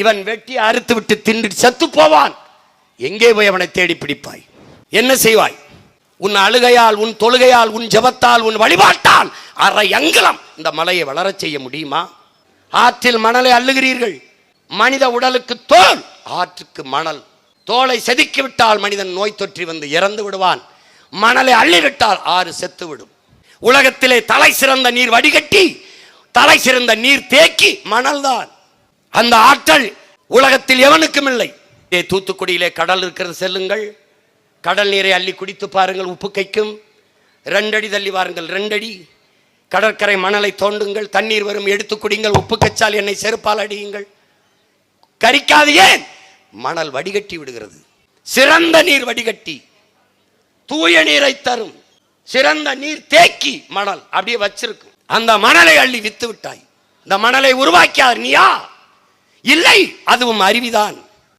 இவன் வெட்டி அறுத்து விட்டு தின்று சத்து போவான். எங்கே போய் அவனை தேடி பிடிப்பாய்? என்ன செய்வாய்? உன் அழுகையால் உன் தொழுகையால் உன் ஜபத்தால் உன் வழிபாட்டால் அரை அங்கலம் இந்த மலையை வளரச் செய்ய முடியுமா? ஆற்றில் மணலை அள்ளுகிறீர்கள். மனித உடலுக்கு தோல் ஆற்றுக்கு மணல். தோலை செதுக்கி விட்டால் மனிதன் நோய் தொற்றி வந்து இறந்து விடுவான். மணலை அள்ளிவிட்டால் ஆறு செத்து விடும். உலகத்திலே தலை சிறந்த நீர் வடிகட்டி தலை சிறந்த நீர் தேக்கி மணல்தான் அந்த ஆற்றல் உலகத்தில் எவனுக்கும் இல்லை. தூத்துக்குடியிலே கடல் இருக்கிறது செல்லுங்கள். கடல் நீரை அள்ளி குடித்து பாருங்கள் உப்பு கைக்கும் ரெண்டடி தள்ளி வாருங்கள் ரெண்டடி. கடற்கரை மணலை தோண்டுங்கள் தண்ணீர் வரும் எடுத்து குடிங்கள் உப்பு கச்சால் என்னை செருப்பால் அடியுங்கள். கரிக்காது ஏன்? மணல் வடிகட்டி விடுகிறது. சிறந்த நீர் வடிகட்டி தூய நீரை தரும். சிறந்த நீர் தேக்கி மணல் அப்படியே வச்சிருக்கும் அந்த மணலை அள்ளி வித்து விட்டாய். இந்த மணலை உருவாக்கியார் நீயா? இல்லை அதுவும் அறிவிதான்.